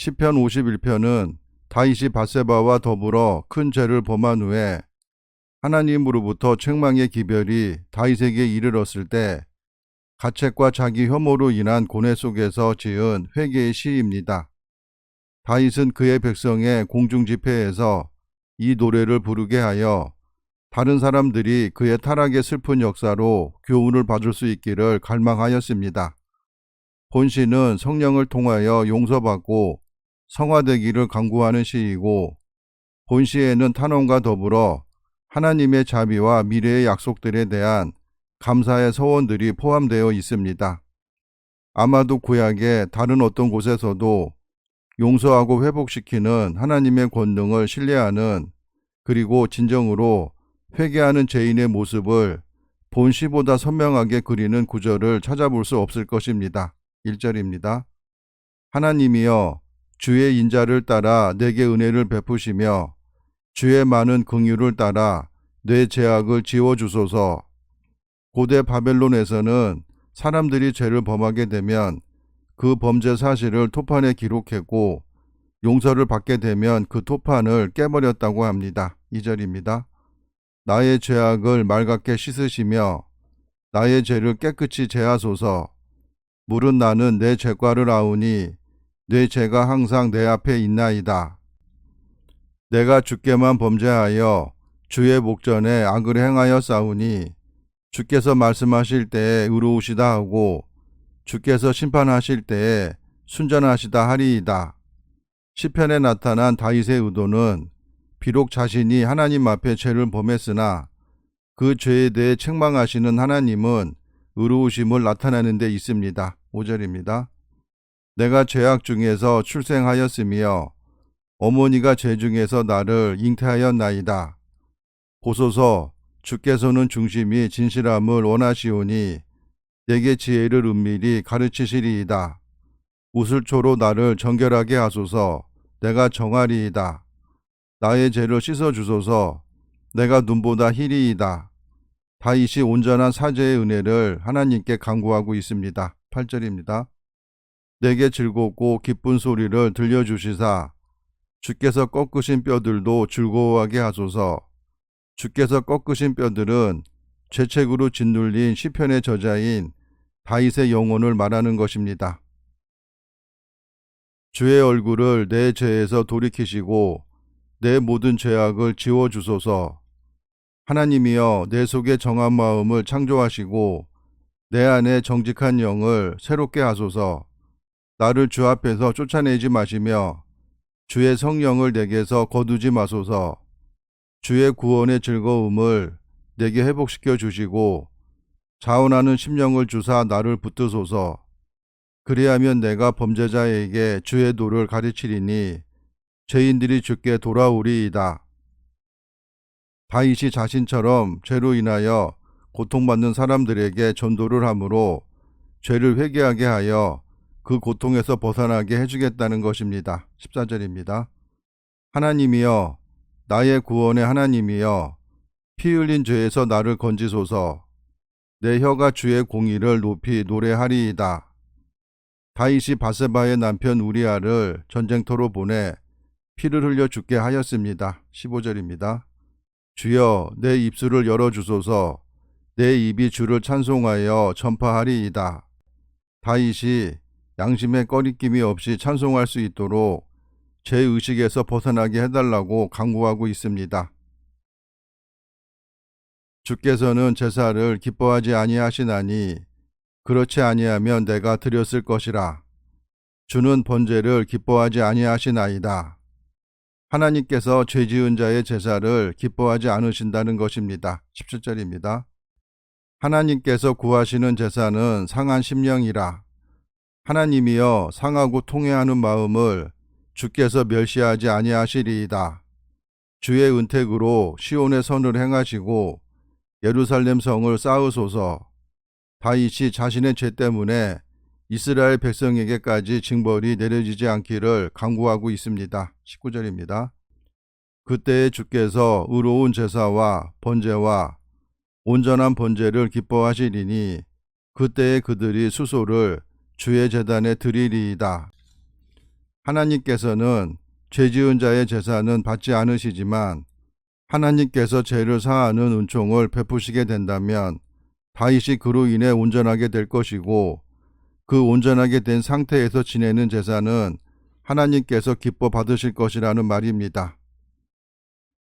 시편 51편은 다윗이 바세바와 더불어 큰 죄를 범한 후에 하나님으로부터 책망의 기별이 다윗에게 이르렀을 때 가책과 자기 혐오로 인한 고뇌 속에서 지은 회개의 시입니다. 다윗은 그의 백성의 공중 집회에서 이 노래를 부르게 하여 다른 사람들이 그의 타락의 슬픈 역사로 교훈을 받을 수 있기를 갈망하였습니다. 본시는 성령을 통하여 용서받고 성화되기를 강구하는 시이고 본 시에는 탄원과 더불어 하나님의 자비와 미래의 약속들에 대한 감사의 서원들이 포함되어 있습니다. 아마도 구약의 다른 어떤 곳에서도 용서하고 회복시키는 하나님의 권능을 신뢰하는 그리고 진정으로 회개하는 죄인의 모습을 본시보다 선명하게 그리는 구절을 찾아볼 수 없을 것입니다. 1절입니다. 하나님이여 주의 인자를 따라 내게 은혜를 베푸시며 주의 많은 긍휼을 따라 내 죄악을 지워 주소서. 고대 바벨론에서는 사람들이 죄를 범하게 되면 그 범죄 사실을 토판에 기록했고 용서를 받게 되면 그 토판을 깨버렸다고 합니다. 2절입니다. 나의 죄악을 맑게 씻으시며 나의 죄를 깨끗이 제하소서. 물은 나는 내 죄과를 아우니 내 죄가 항상 내 앞에 있나이다. 내가 주께만 범죄하여 주의 목전에 악을 행하여 싸우니 주께서 말씀하실 때에 의로우시다 하고 주께서 심판하실 때에 순전하시다 하리이다. 시편에 나타난 다윗의 의도는 비록 자신이 하나님 앞에 죄를 범했으나 그 죄에 대해 책망하시는 하나님은 의로우심을 나타내는 데 있습니다. 5절입니다. 내가 죄악 중에서 출생하였으며 어머니가 죄 중에서 나를 잉태하였나이다. 보소서 주께서는 중심이 진실함을 원하시오니 내게 지혜를 은밀히 가르치시리이다. 우슬초로 나를 정결하게 하소서 내가 정하리이다. 나의 죄를 씻어 주소서 내가 눈보다 희리이다. 다윗이 온전한 사죄의 은혜를 하나님께 간구하고 있습니다. 8절입니다. 내게 즐겁고 기쁜 소리를 들려주시사 주께서 꺾으신 뼈들도 즐거워하게 하소서 주께서 꺾으신 뼈들은 죄책으로 짓눌린 시편의 저자인 다윗의 영혼을 말하는 것입니다. 주의 얼굴을 내 죄에서 돌이키시고 내 모든 죄악을 지워 주소서. 하나님이여 내 속에 정한 마음을 창조하시고 내 안에 정직한 영을 새롭게 하소서. 나를 주 앞에서 쫓아내지 마시며 주의 성령을 내게서 거두지 마소서. 주의 구원의 즐거움을 내게 회복시켜 주시고 자원하는 심령을 주사 나를 붙드소서. 그리하면 내가 범죄자에게 주의 도를 가르치리니 죄인들이 주께 돌아오리이다. 다윗이 자신처럼 죄로 인하여 고통받는 사람들에게 전도를 하므로 죄를 회개하게 하여 그 고통에서 벗어나게 해주겠다는 것입니다. 14절입니다. 하나님이여 나의 구원의 하나님이여 피 흘린 죄에서 나를 건지소서 내 혀가 주의 공의를 높이 노래하리이다. 다윗이 바세바의 남편 우리아를 전쟁터로 보내 피를 흘려 죽게 하였습니다. 15절입니다. 주여 내 입술을 열어 주소서 내 입이 주를 찬송하여 전파하리이다. 다윗이 양심의 꺼리낌이 없이 찬송할 수 있도록 제 의식에서 벗어나게 해달라고 강구하고 있습니다. 주께서는 제사를 기뻐하지 아니하시나니 그렇지 아니하면 내가 드렸을 것이라. 주는 번제를 기뻐하지 아니하시나이다. 하나님께서 죄 지은 자의 제사를 기뻐하지 않으신다는 것입니다. 17절입니다. 하나님께서 구하시는 제사는 상한 심령이라. 하나님이여 상하고 통회하는 마음을 주께서 멸시하지 아니하시리이다. 주의 은택으로 시온의 선을 행하시고 예루살렘 성을 쌓으소서. 다윗이 자신의 죄 때문에 이스라엘 백성에게까지 징벌이 내려지지 않기를 강구하고 있습니다. 19절입니다. 그때에 주께서 의로운 제사와 번제와 온전한 번제를 기뻐하시리니 그때에 그들이 수소를 주의 재단에 드리리이다. 하나님께서는 죄 지은 자의 제사는 받지 않으시지만 하나님께서 죄를 사하는 은총을 베푸시게 된다면 다윗이 그로 인해 온전하게 될 것이고 그 온전하게 된 상태에서 지내는 제사는 하나님께서 기뻐 받으실 것이라는 말입니다.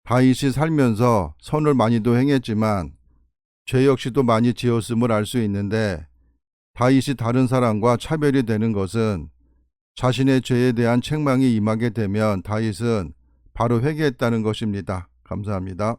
다윗이 살면서 선을 많이도 행했지만 죄 역시도 많이 지었음을 알 수 있는데 다윗이 다른 사람과 차별이 되는 것은 자신의 죄에 대한 책망이 임하게 되면 다윗은 바로 회개했다는 것입니다. 감사합니다.